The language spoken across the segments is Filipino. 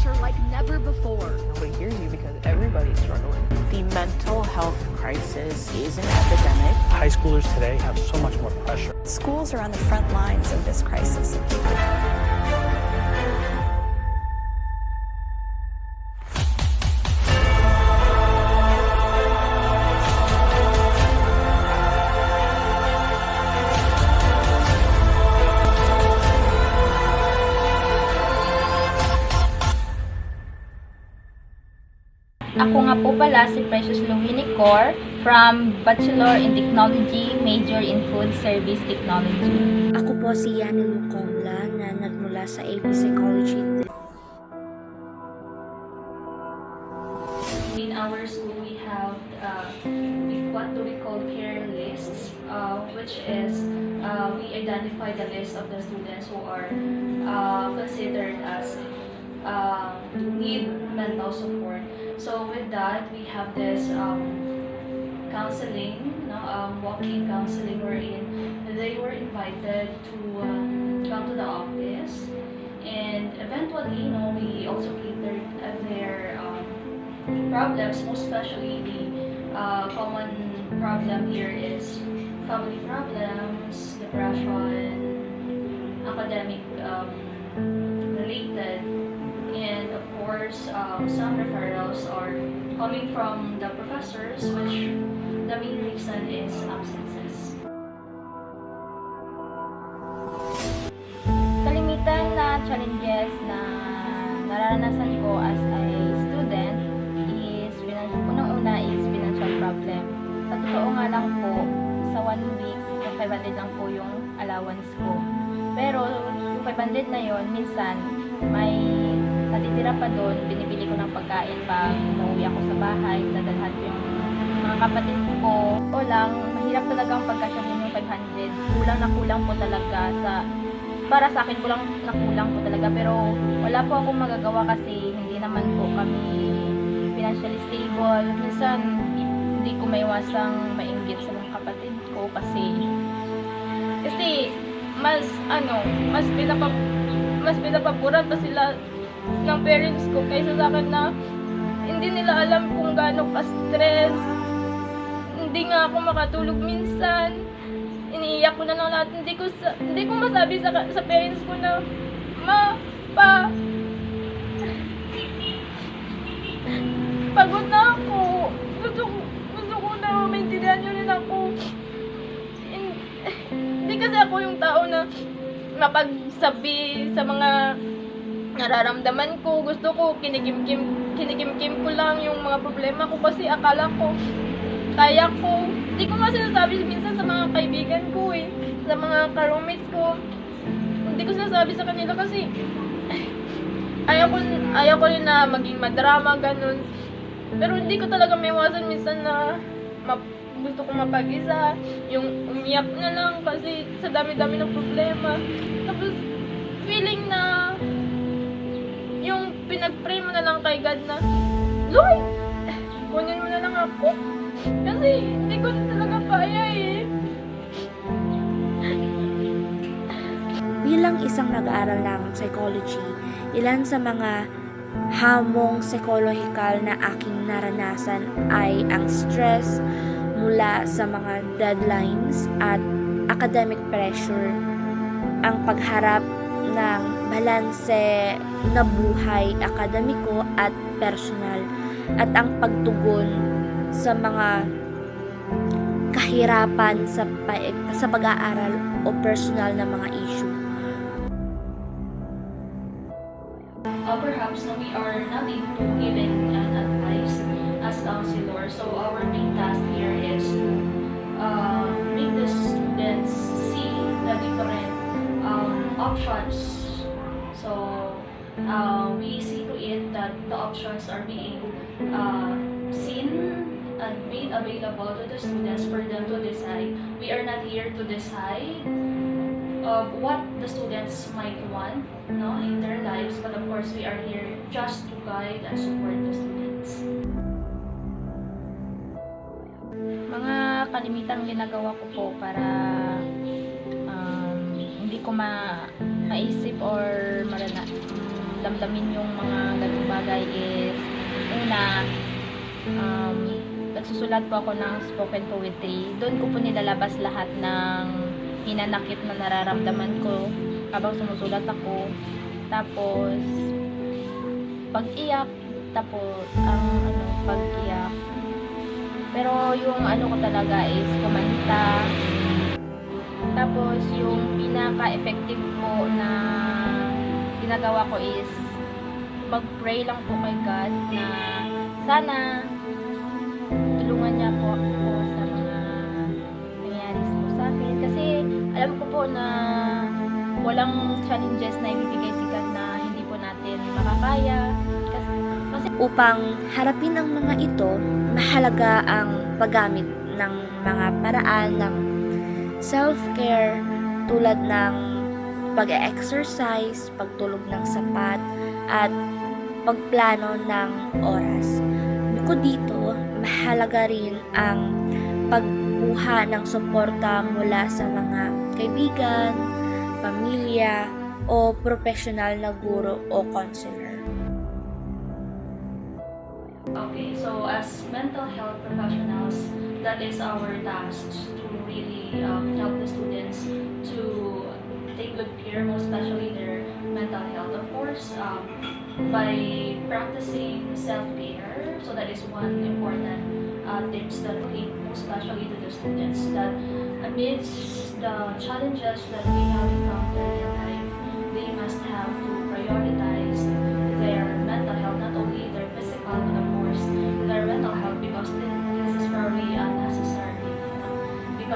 pressure like never before. Nobody hears you because everybody's struggling. The mental health crisis is an epidemic. High schoolers today have so much more pressure. Schools are on the front lines of this crisis. Ako nga po pala si Precious Louie Cor from Bachelor in Technology, Major in Food Service Technology. Ako po si Yani Lucomla na nagmula sa AP Psychology. In our school, we have uh, what do we call care lists, uh, which is uh, we identify the list of the students who are uh, considered as uh, need mental support. So with that, we have this um, counseling, no, um, walking counseling wherein they were invited to um, come to the office. And eventually, you know, we also catered uh, their um, problems, most especially the uh, common problem here is family problems, depression, academic um, related, of course, um, some referrals are coming from the professors, which the main reason is absences. Kalimitan na challenges na nararanasan ko as a student is unang-una is financial problem. Sa totoo nga lang po, sa one week, yung 500 lang po yung allowance ko. Pero yung 500 na yon minsan may natitira pa doon, binibili ko ng pagkain pag umuwi ako sa bahay, dadalhan ko yung mga kapatid ko. O lang, mahirap talaga ang pagkasyahin yung 500. Kulang na kulang po talaga sa para sa akin kulang na kulang po talaga pero wala po akong magagawa kasi hindi naman po kami financially stable. Minsan hindi ko maiwasang mainggit sa mga kapatid ko kasi kasi mas ano, mas pinapa mas pinapapuran pa sila ng parents ko kaysa sa akin na hindi nila alam kung gaano ka-stress. Hindi nga ako makatulog minsan iniiyak ko na lang lahat. Hindi ko sa, hindi ko masabi sa sa parents ko na ma pa pagod na ako. Gusto ko gusto ko na maintindihan nyo rin ako. Hin- Hindi kasi ako yung tao na mapagsabi sa mga nararamdaman ko. Gusto ko kinigimkim kinigimkim ko lang yung mga problema ko kasi akala ko kaya ko. Hindi ko nga sinasabi minsan sa mga kaibigan ko eh. Sa mga ka-roommates ko. Hindi ko sinasabi sa kanila kasi ayaw ko, ayaw ko rin na maging madrama, ganun. Pero hindi ko talaga may iwasan minsan na map, gusto kong mapag-isa. Yung umiyak na lang kasi sa dami-dami ng problema. Tapos feeling na pinag-pray mo na lang kay God na Lord, kunin mo na lang ako. Kasi hindi ko na talaga kaya eh. Bilang isang nag-aaral ng psychology, ilan sa mga hamong psychological na aking naranasan ay ang stress mula sa mga deadlines at academic pressure, ang pagharap ng balanse na buhay akademiko at personal, at ang pagtugon sa mga kahirapan sa, sa pag-aaral o personal na mga issue. Uh, perhaps no, we are not able to give an an advice as counselor. So our main task here is to uh, make the students see the different um, options. So uh, we see to it that the options are being uh, seen and made available to the students for them to decide. We are not here to decide of what the students might want no, in their lives, but of course we are here just to guide and support the students. Mga kalimitang ginagawa ko po para hindi ko ma maisip or marana, um, damdamin yung mga ganung bagay is una um, nagsusulat po ako ng spoken poetry. Doon ko po nilalabas lahat ng hinanakit na nararamdaman ko habang sumusulat ako. Tapos pag-iyak, tapos ang ano, pag-iyak. Pero yung ano ko talaga is kumanta. Tapos yung pinaka-effective po na ginagawa ko is mag-pray lang po kay God na sana tulungan niya po ako sa mga nangyayari po sa akin. Kasi alam ko po na walang challenges na ibibigay si God na hindi po natin makakaya. Kasi, kasi Upang harapin ang mga ito, mahalaga ang paggamit ng mga paraan ng self-care tulad ng pag-exercise, pagtulog ng sapat, at pagplano ng oras. Bukod dito, mahalaga rin ang pagkuha ng suporta mula sa mga kaibigan, pamilya, o profesional na guro o counselor. Okay, so as mental health professionals, that is our task to really um, help the students to take good care, most especially their mental health. Of course, um, by practicing self-care, so that is one important uh, tips that we most especially to the students that amidst the challenges that we have encountered in life, they must have to prioritize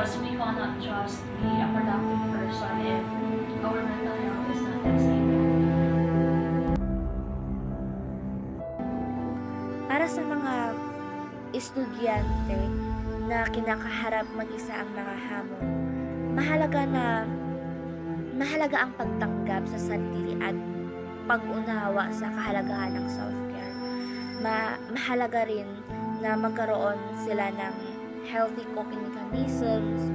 Because we cannot just be a productive person if our mental health is not stable. Para sa mga estudyante na kinakaharap mag-isa ang mga hamon, mahalaga na mahalaga ang pagtanggap sa sarili at pag-unawa sa kahalagahan ng self-care. Ma- mahalaga rin na magkaroon sila ng healthy coping mechanisms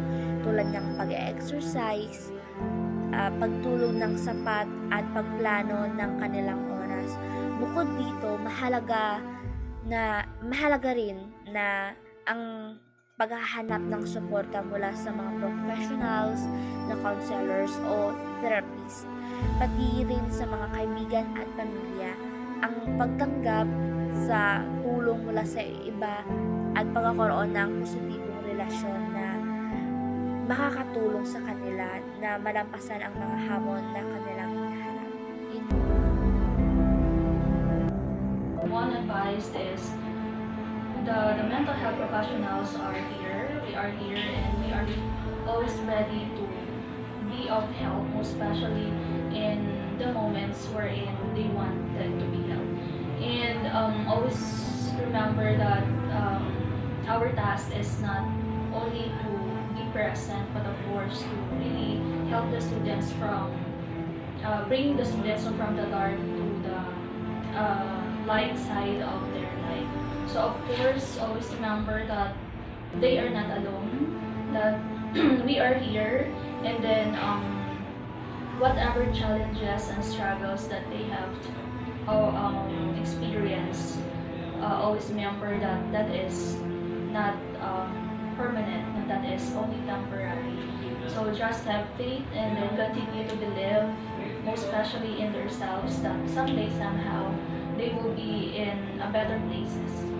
tulad ng pag-exercise, ah, pagtulog ng sapat at pagplano ng kanilang oras. Bukod dito, mahalaga na mahalaga rin na ang paghahanap ng suporta mula sa mga professionals na counselors o therapists, pati rin sa mga kaibigan at pamilya. Ang pagtanggap sa tulong mula sa iba at pagkakaroon ng positibong relasyon na makakatulong sa kanila na malampasan ang mga hamon na kanilang hinaharap. One advice is the, the mental health professionals are here. We are here and we are always ready to be of help, especially in the moments wherein they want them to be helped. And um, always remember that um, our task is not only to be present, but of course to really help the students from uh, bringing the students from the dark to the uh, light side of their life. So of course, always remember that they are not alone. That we are here, and then um, whatever challenges and struggles that they have to uh, um, experience, uh, always remember that that is not um, permanent, and that is only temporary. So just have faith and then continue to believe, most especially in themselves, that someday somehow they will be in a better places.